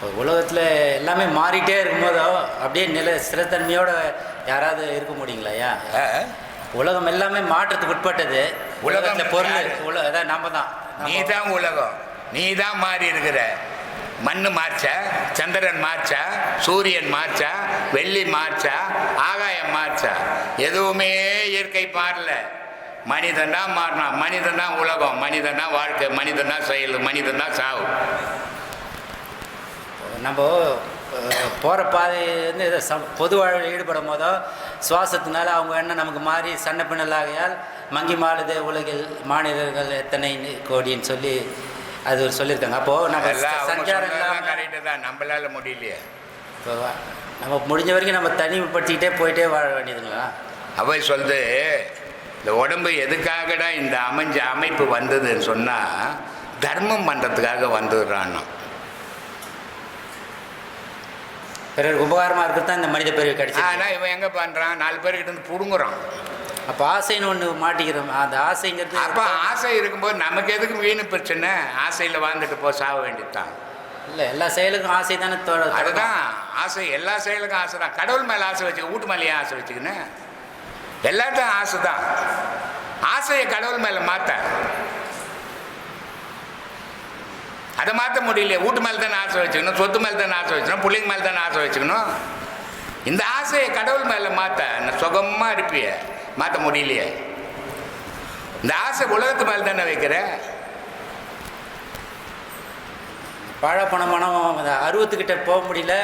இப்போ உலகத்தில் எல்லாமே மாறிட்டே இருக்கும்போதோ அப்படியே நில ஸ்திரத்தன்மையோட யாராவது இருக்க முடியுங்களா ஐயா? ஆ? உலகம் எல்லாமே மாற்றத்துக்கு உட்பட்டது. உலகத்தில் பொருள் யாரு? உல அதான் நம்ம தான் நீ தான் உலகம். நீ தான் மாறி இருக்கிற. மண்ணு மார்ச்சா சந்திரன் மார்ச்சா சூரியன் மார்ச்சா வெள்ளி மார்ச்சா ஆகாயம் மார்ச்சா எதுவுமே இயற்கை மாறல. மனிதன் தான் மாறினான் மனிதன் தான் உலகம். மனிதன் தான் வாழ்க்கை. மனிதன் தான் செயல். மனிதன் தான் சாவு. நம்ம போகிற பாதை வந்து சம் பொது வாழ்வில் ஈடுபடும் போதோ சுவாசத்தினால அவங்க எண்ணம் நமக்கு மாறி சண்டை பின்னலாகையால் மங்கி மாளுதே உலகில் மாநிலர்கள் எத்தனை கோடின்னு சொல்லி அது ஒரு சொல்லியிருக்காங்க. அப்போது நம்ம சஞ்சாரம் கரெக்டு தான். நம்மளால முடியலையே. இப்போ நம்ம முடிஞ்ச வரைக்கும் நம்ம தனிமைப்படுத்திக்கிட்டே போயிட்டே வாழ வேண்டியதுங்களா? அவை சொல்லுது இந்த உடம்பு எதுக்காகடா இந்த அமைஞ்ச அமைப்பு வந்ததுன்னு சொன்னால் தர்மம் பண்ணுறதுக்காக வந்துடுறான்னு பிறருக்கு உபகாரமாக இருக்கிறது தான் இந்த மனித பிறவி கிடைச்சி ஆனால் இவன் எங்கே பண்ணுறான் நாலு பேர்கிட்ட இருந்து பிடுங்குறான். அப்போ ஆசைன்னு ஒன்று மாட்டிக்கிறோம். அந்த ஆசைங்கிறது அப்போ ஆசை இருக்கும்போது நமக்கு எதுக்கு வீணு பிரச்சனை? ஆசையில் வாழ்ந்துட்டு போ சாக வேண்டியதுதான். இல்லை எல்லா செயலுக்கும் ஆசை தானே அதுதான் ஆசை. எல்லா செயலுக்கும் ஆசை தான். கடவுள் மேலே ஆசை வச்சுக்க வீட்டு மேலேயே ஆசை வச்சுக்கின்னு. எல்லாத்தையும் ஆசை தான் ஆசையை கடவுள் மேலே மாற்ற அதை மாற்ற முடியலையே. வீட்டு மேலே தானே ஆசை வச்சுக்கணும் சொத்து மேலே தானே ஆசை வச்சுக்கணும் பிள்ளைங்க மேலே தானே ஆசை வச்சுக்கணும். இந்த ஆசையை கடவுள் மேலே மாற்ற சுகமாக இருப்பிய. மாற்ற முடியலையே. இந்த ஆசை உலகத்து மேலே தானே வைக்கிற? பழ பணம் அருவத்துக்கிட்ட போக முடியல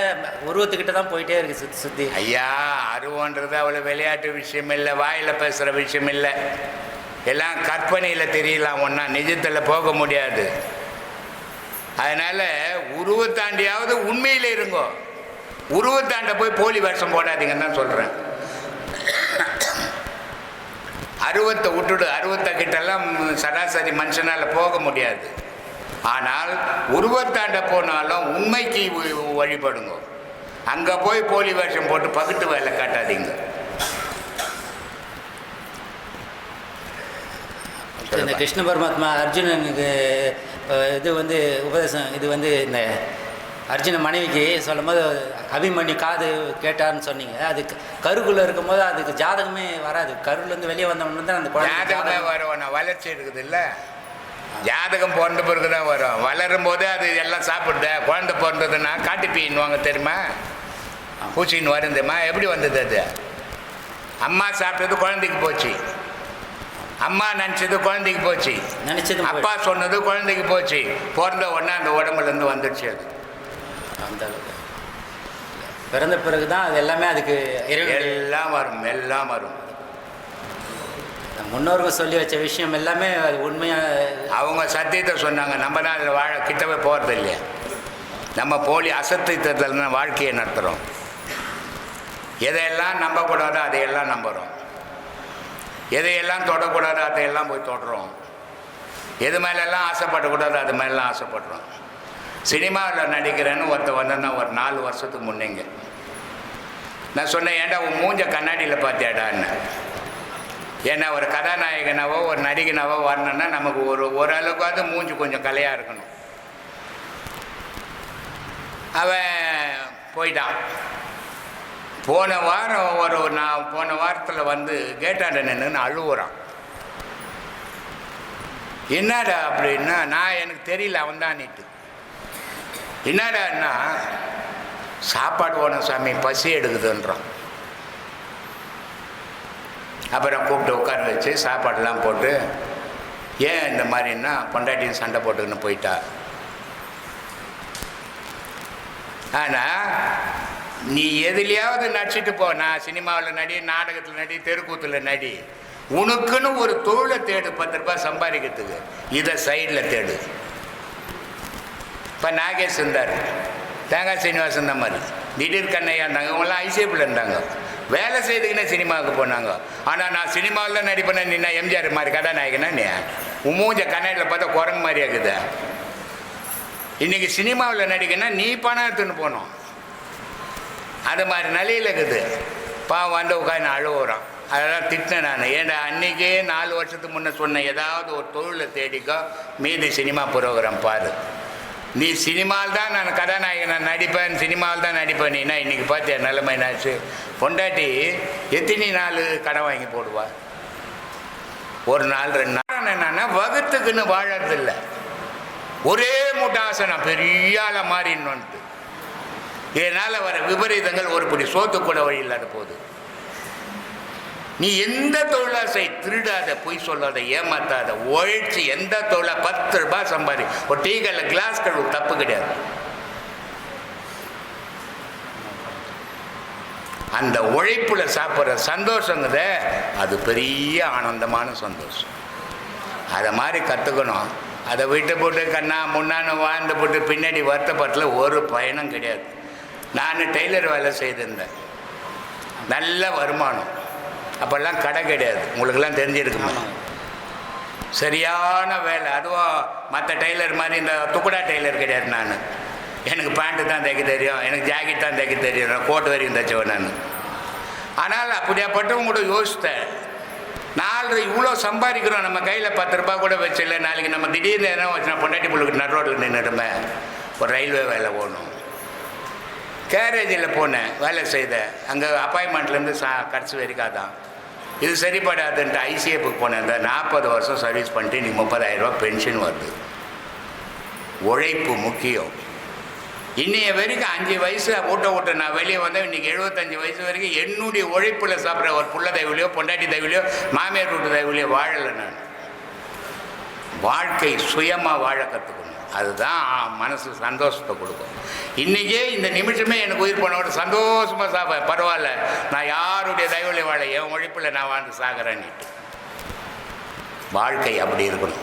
உருவத்துக்கிட்ட தான் போயிட்டே இருக்கு சுற்றி சுற்றி ஐயா அருவன்றது அவ்வளோ விளையாட்டு விஷயம் இல்லை வாயில் பேசுகிற விஷயம் இல்லை. எல்லாம் கற்பனையில் தெரியலாம் ஒன்றா நிஜத்தில் போக முடியாது. அதனால் உருவத்தாண்டியாவது உண்மையில் இருங்கோ. உருவத்தாண்ட போய் போலி வேஷம் போடாதீங்கன்னு தான் சொல்கிறேன் அருவத்தை விட்டுடு அருவத்தை கிட்டெல்லாம் சராசரி மனுஷனால் போக முடியாது. ஆனால் உருவத்தாண்ட போனாலும் உண்மைக்கு வழிபடுங்கோ வழிபடுங்க. அங்கே போய் போலி வேஷம் போட்டு பகுட்டு வேலை காட்டாதீங்க. இந்த கிருஷ்ண பரமாத்மா அர்ஜுனனுக்கு இது வந்து உபதேசம் இது வந்து இந்த அர்ஜுன மனைவிக்கு சொல்லும்போது அபிமன்யு காது கேட்டார்னு சொன்னீங்க. அது க- கருக்குள்ள இருக்கும்போது அதுக்கு ஜாதகமே வராது. கருலேருந்து வெளியே வந்தவொன்னு தான் அந்த குழந்தை வரும். நான் வளர்ச்சி இருக்குது இல்லை ஜாதகம் பிறந்த பிறகு தான் வரும். வளரும் போது அது எல்லாம் சாப்பிடுத. குழந்தை பிறந்ததுன்னா காட்டுப்பீன்னுவாங்க தெரியுமா? பூச்சின்னு வருந்துமா எப்படி வந்தது அது? அம்மா சாப்பிட்டது குழந்தைக்கு போச்சு. அம்மா நினச்சது குழந்தைக்கு போச்சு. நினைச்சது அப்பா சொன்னது குழந்தைக்கு போச்சு. பிறந்த உடனே அந்த உடம்புலேருந்து வந்துடுச்சு அது. அந்த அளவுக்கு. பிறந்த பிறகு தான் அது எல்லாமே அதுக்கு எல்லாம் வரும் எல்லாம் வரும். முன்னோர்கள் சொல்லி வச்ச விஷயம் எல்லாமே அது உண்மையாக அவங்க சத்தியத்தை சொன்னாங்க. நம்ம தான் அதில் வாழ கிட்டவே போகிறது இல்லையா? நம்ம போலி அசத்தியத்தில் வாழ்க்கையை நடத்துகிறோம் எதையெல்லாம் நம்பக்கூடாதோ அதையெல்லாம் நம்புகிறோம் எதையெல்லாம் தொடக்கூடாது அதையெல்லாம் போய் தொடுறோம் எது மேலெல்லாம் ஆசைப்படக்கூடாது அது மேலாம் ஆசைப்படுறோம் சினிமாவில் நடிக்கிறேன்னு ஒருத்த வந்தேன்னா ஒரு நாலு வருஷத்துக்கு முன்னேங்க. நான் சொன்னேன் ஏன்டா உன் மூஞ்ச கண்ணாடியில் பார்த்தேடான்னு ஏன்னா ஒரு கதாநாயகனாவோ ஒரு நடிகனாவோ வரணும்னா நமக்கு ஒரு ஓரளவுக்காவது மூஞ்சி கொஞ்சம் கலையாக இருக்கணும். அவன் போயிட்டான். போன வாரம் ஒரு நான் போன வாரத்தில் வந்து கேட்டாண்ட நின்று அழுவுறான். என்னடா அப்படின்னா நான் எனக்கு தெரியல அவன் தான் நீட்டு என்னடான்னா சாப்பாடு போன சாமி பசி எடுக்குதுன்றான். அப்புறம் கூப்பிட்டு உட்கார வச்சு சாப்பாடெல்லாம் போட்டு ஏன் இந்த மாதிரின்னா பொண்டாட்டியும் சண்டை போட்டுக்கின்னு போயிட்டா? ஆனால் நீ எதுலையாவது நடிச்சிட்டு போ. நான் சினிமாவில் நடி நாடகத்தில் நடி தெருக்கூத்தில் நடி. உனக்குன்னு ஒரு தொழிலை தேடு பத்து ரூபாய் சம்பாதிக்கிறதுக்கு. இதை சைடில் தேடு. இப்போ நாகேஷ் இருந்தார். தேங்காய் சீனிவாசன் தான் மாதிரி. திடீர் கண்ணையா இருந்தாங்க. இவங்கெல்லாம் ஐசிஎஃபில் இருந்தாங்க. வேலை செய்துக்கினே சினிமாவுக்கு போனாங்க. ஆனால் நான் சினிமாவில் நடிப்பேன் நீ நான் எம்ஜிஆர் மாதிரி கதாநாயகனா நீ? உமூஞ்ச மூஞ்ச கண்ணாடியில் பார்த்தா குரங்கு மாதிரி இருக்குது இன்னைக்கு சினிமாவில் நடிக்கனா நீ பணம் எடுத்துன்னு போனோம் அது மாதிரி நிலையில் இருக்குது. பாவம் வந்து உட்காந்து அழுவுறான். அதெல்லாம் திட்டினேன் நான். ஏன்டா அன்றைக்கே நாலு வருஷத்துக்கு முன்னே சொன்ன ஏதாவது ஒரு தொழிலை தேடிக்கோ மீதி சினிமா ப்ரோக்ராம் பாரு. நீ சினிமாவில் தான் நான் கதாநாயகனை நடிப்பேன் சினிமாவில் தான் நடிப்பேன். நீனா இன்றைக்கி பார்த்து நிலைமை என்னாச்சு? பொண்டாட்டி எத்தனை நாள் கடன் வாங்கி போடுவா? ஒரு நாள் ரெண்டு நாள். என்னன்னா வகுத்துக்குன்னு வாழறதில்லை. ஒரே முட்டாசனம் நான் பெரிய ஆளை மாறின்னு இதனால் வர விபரீதங்கள் ஒரு பிடி சோத்து கூட வழி இல்லாத போகுது நீ எந்த தொழிலா செய் திருடாத பொய் சொல்லாத ஏமாத்தாத உழைச்சி எந்த தொழிலா பத்து ரூபாய் சம்பாதி. ஒரு டீ கல்ல கிளாஸ் கழுவு தப்பு கிடையாது. அந்த உழைப்புல சாப்பிட்ற சந்தோஷங்கிறத அது பெரிய ஆனந்தமான சந்தோஷம். அதை மாதிரி கற்றுக்கணும் அதை விட்டு போட்டு கண்ணா முன்னான்னு வாழ்ந்து போட்டு பின்னாடி வருத்தப்பட்டல ஒரு பயணம் கிடையாது. நான் டெய்லர் வேலை செய்திருந்தேன். நல்ல வருமானம். அப்போல்லாம் கடை கிடையாது. உங்களுக்கெல்லாம் தெரிஞ்சிருக்குமா? சரியான வேலை. அதுவும் மற்ற டெய்லர் மாதிரி இந்த துக்குடா டெய்லர் கிடையாது நான். எனக்கு பேண்ட்டு தான் தைக்க தெரியும். எனக்கு ஜாக்கெட் தான் தைக்க தெரியும். நான் கோட்டு வரைக்கும் தைச்சவன் நான். ஆனால் அப்படியாப்பட்டவங்க கூட யோசித்தேன். நாலு இவ்வளோ சம்பாதிக்கிறோம். நம்ம கையில் பத்து ரூபாய் கூட வச்சில்ல நாளைக்கு நம்ம திடீர்னு எதனா வச்சுனா பொண்டாட்டி புள்ளுக்கு நடு ரோட்டில் நின்றுடுமே. ஒரு ரயில்வே வேலை போகணும். கேரேஜில் போனேன் வேலை செய்தேன். அங்கே அப்பாயின்மெண்ட்லேருந்து சா கடைசி வரைக்கும் அதான். இது சரிப்படாதுன்ட்டு ஐசிஎஃப்க்கு போனேன். இந்த நாற்பது வருஷம் சர்வீஸ் பண்ணிட்டு இன்னைக்கு முப்பதாயிரரூபா பென்ஷன் வருது. உழைப்பு முக்கியம். இன்னைய வரைக்கும் அஞ்சு வயசு ஊட்ட ஊட்ட நான் வெளியே வந்தேன். இன்றைக்கி எழுபத்தஞ்சு வயசு வரைக்கும் என்னுடைய உழைப்பில் சாப்பிட்ற ஒரு புள்ள தயவுலையோ பொண்டாட்டி தயவுலையோ மாமியார் வீட்டு தயவுலையோ வாழலை நான். வாழ்க்கை சுயமாக வாழ கற்றுக்கணும் அதுதான் மனசு சந்தோஷத்தை கொடுக்கும். இன்றைக்கே இந்த நிமிஷமே எனக்கு உயிர் போனோட சந்தோஷமாக சாப்ப பரவாயில்ல நான் யாருடைய தயவுல வாழ என் உழைப்பில் நான் வாழ்ந்து சாகிறேன்னுட்டு வாழ்க்கை அப்படி இருக்கணும்.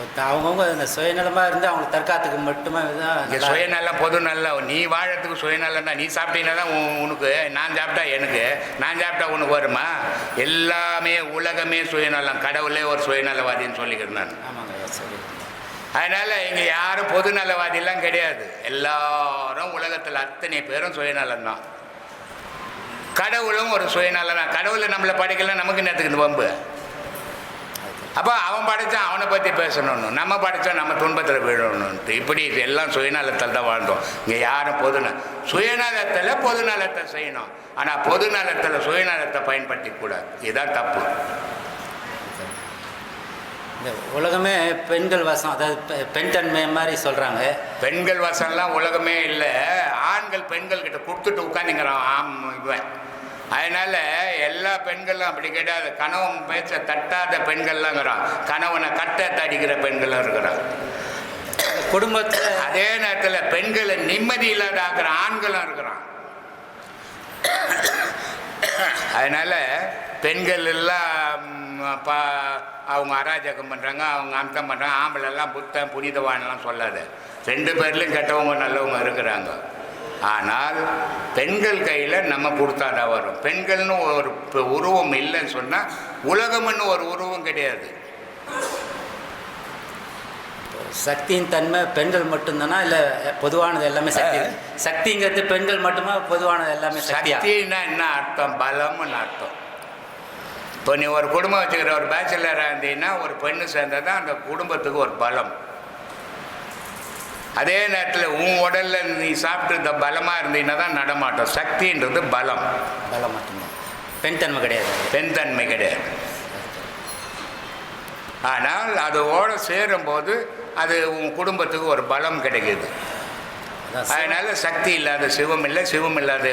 இப்போ அவங்கவுங்க இந்த சுயநலமாக இருந்து அவங்க தற்காத்துக்கு மட்டுமே நல்லா- சுயநலம் பொது நல்லம் நீ வாழறதுக்கு சுயநலம் தான் நீ சாப்பிட்டீங்கன்னா தான் உன் உனக்கு நான் சாப்பிட்டா எனக்கு நான் சாப்பிட்டா உனக்கு வருமா? எல்லாமே உலகமே சுயநலம் கடவுளே ஒரு சுயநலவாதின்னு சொல்லிக்கிறேன் நான். அதனால் இங்கே யாரும் பொது நலவாதிலாம் கிடையாது. எல்லாரும் உலகத்தில் அத்தனை பேரும் சுயநலம் தான் கடவுளும் ஒரு சுயநலம் தான் கடவுளை நம்மளை படைக்கலாம் நமக்கு நேரத்துக்கு இந்த வம்பு? அப்போ அவன் படைச்சான் அவனை பற்றி பேசணும்னு நம்ம படைச்சோம் நம்ம துன்பத்தில் விழணும்ட்டு இப்படி இது எல்லாம் சுயநலத்தில் தான் வாழ்ந்தோம். இங்கே யாரும் பொதுநல சுயநலத்தில் பொதுநலத்தை செய்யணும். ஆனால் பொதுநலத்தில் சுயநலத்தை பயன்படுத்திக்கூடாது. இதுதான் தப்பு. இந்த உலகமே பெண்கள் வசம் அதாவது பெண் தன்மை மாதிரி சொல்கிறாங்க பெண்கள் வசம்லாம் உலகமே இல்லை. ஆண்கள் பெண்கள் கிட்ட கொடுத்துட்டு உட்காந்துங்கிறான் ஆம் இவன். அதனால எல்லா பெண்களும் அப்படி கிடையாது கணவன் பேச்ச தட்டாத பெண்கள்லாங்கிறான். கணவனை கட்ட தடிக்கிற பெண்களும் இருக்கிறான். குடும்பத்தில் அதே நேரத்தில் பெண்களை நிம்மதி இல்லாத ஆக்குற ஆண்களும் இருக்கிறான். அதனால பெண்கள் எல்லாம் பா அவங்க அராஜகம் பண்ணுறாங்க அவங்க அம்சம் பண்ணுறாங்க ஆம்பளை எல்லாம் புத்தன் புனிதவான்லாம் சொல்லாத. ரெண்டு பேர்லையும் கெட்டவங்க நல்லவங்க இருக்கிறாங்க. ஆனால் பெண்கள் கையில் நம்ம கொடுத்தாதான் வரும். பெண்கள்னு ஒரு உருவம் இல்லைன்னு சொன்னால் உலகம்னு ஒரு உருவம் கிடையாது. சக்தியின் தன்மை பெண்கள் மட்டும்தானா? இல்லை பொதுவானது எல்லாமே சக்தி? சக்திங்கிறது பெண்கள் மட்டுமா? பொதுவானது எல்லாமே சக்தின்னா என்ன அர்த்தம்? பலம்னு அர்த்தம். இப்போ நீ ஒரு குடும்பம் வச்சுக்கிற ஒரு பேச்சுலராக இருந்தீங்கன்னா ஒரு பெண்ணு சேர்ந்தா தான் அந்த குடும்பத்துக்கு ஒரு பலம். அதே நேரத்தில் உன் உடல்ல நீ சாப்பிட்டு இந்த பலமாக இருந்தீங்கன்னா தான் நடமாட்டம். சக்தின்றது பலம். பலம் மட்டும்தான். பெண் தன்மை கிடையாது. பெண் தன்மை கிடையாது. ஆனால் அதோட சேரும்போது அது உன் குடும்பத்துக்கு ஒரு பலம் கிடைக்குது. அதனால சக்தி இல்லாத சிவம் இல்லை சிவம் இல்லாத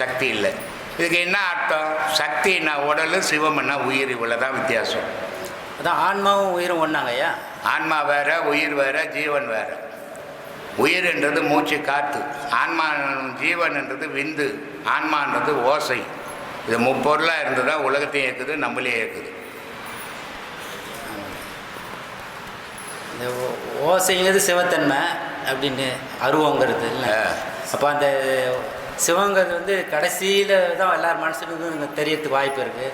சக்தி இல்லை. இதுக்கு என்ன அர்த்தம்? சக்தினா உடல் சிவம்னா உயிர் இவ்வளோ தான் வித்தியாசம். அதான் ஆன்மாவும் உயிரும் ஒன்றாங்க ஐயா. ஆன்மா வேற உயிர் வேற ஜீவன் வேற. உயிர்ன்றது மூச்சு காற்று ஆன்மா ஜீவன்ன்றது விந்து. ஆன்மான்றது ஓசை. இது முப்பொருளாக இருந்து தான் உலகத்தையும் இயக்குது நம்மளையும் இயக்குது. இந்த ஓசைங்கிறது சிவத்தன்மை அப்படின்னு அருவங்கிறது இல்லை. அப்போ அந்த சிவங்கிறது வந்து கடைசியில் தான் எல்லார் மனசுக்கும் தெரியறதுக்கு வாய்ப்பு இருக்குது?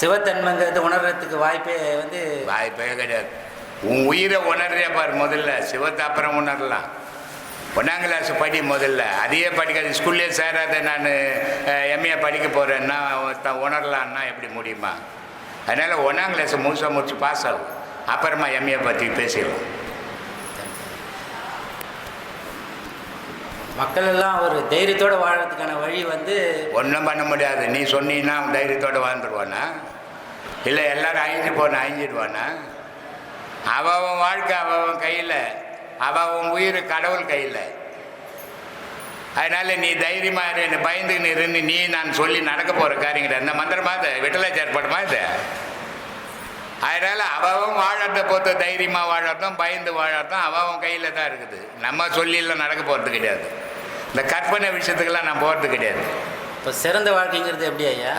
சிவத்தன்மைங்கிறது உணர்றதுக்கு வாய்ப்பே வந்து வாய்ப்பே கிடையாது. உன் உயிரை உணர்றியா பாரு முதல்ல. சிவத்தை அப்புறம் உணரலாம். ஒன்றாம் கிளாஸ் படி முதல்ல. அதையே படிக்காது ஸ்கூல்லே சேராத நான் எம்ஏ படிக்க போகிறேன்னா உணரலான்னா எப்படி முடியுமா? அதனால் ஒன்றாம் கிளாஸ் முழுசாக முடிச்சு பாஸ் ஆகும். அப்புறமா எம்ஏ பற்றி பேசிடலாம். மக்கள் எல்லாம் ஒரு தைரியத்தோட வாழறதுக்கான வழி வந்து ஒன்றும் பண்ண முடியாது. நீ சொன்னீங்கன்னா அவன் தைரியத்தோடு வாழ்ந்துருவானா? இல்லை எல்லாரும் அழிஞ்சு போன அழிஞ்சிடுவானா அவன் வாழ்க்கை அவன் கையில். அவன் உயிர் கடவுள் கையில். அதனால நீ தைரியமாக இரு என்னை பயந்துக்கின்னு இருந்து நீ நான் சொல்லி நடக்க போகிற காரியங்கிட்ட இந்த மந்திரமா இது? விட்டலாச்சார் படமா இது? அதனால் அவன் வாழறத பொறுத்த தைரியமாக வாழறதும் பயந்து வாழறதும் அவன் கையில் தான் இருக்குது. நம்ம சொல்லியெல்லாம் நடக்க போகிறது கிடையாது. இந்த கற்பனை விஷயத்துக்கெல்லாம் நான் போகிறது கிடையாது. இப்போ சிறந்த வாழ்க்கைங்கிறது எப்படி ஐயா?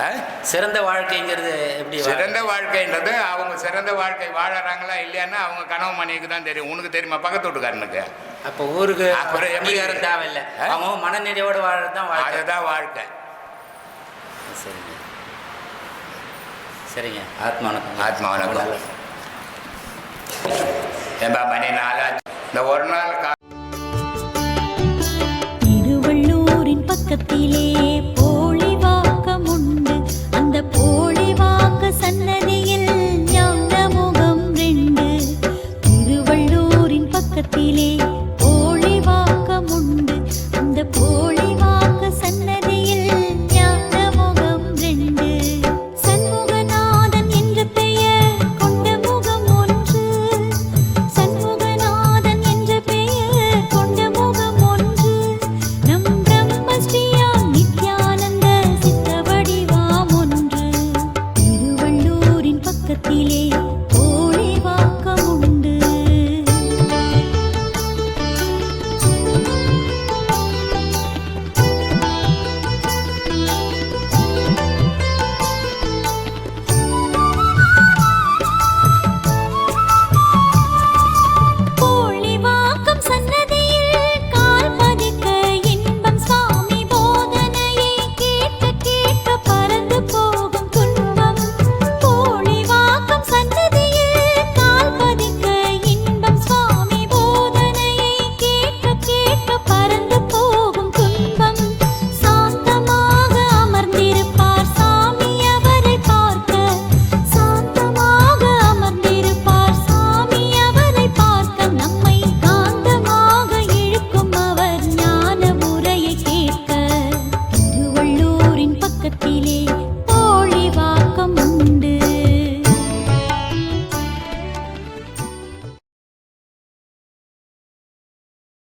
சிறந்த வாழ்க்கைங்கிறது எப்படி சிறந்த வாழ்க்கைன்றது அவங்க சிறந்த வாழ்க்கை வாழறாங்களா இல்லையான்னு அவங்க கனவு மணிக்கு தான் தெரியும். உனக்கு தெரியுமா? பக்கத்து வீட்டுக்காரனுக்கு. அப்போ ஊருக்கு அப்புறம் எப்படி? அங்கீகாரம் தேவையில்லை? அவங்க மனநிறைவோட வாழறது தான் வாழ்க்கை. அதுதான் வாழ்க்கை. சரிங்க. சரிங்க. ஆத்மா வணக்கம். ஆத்மா வணக்கம். ஏன்பா மணி நாளாச்சு இந்த ஒரு நாள் கா திருவள்ளூரின் பக்கத்திலே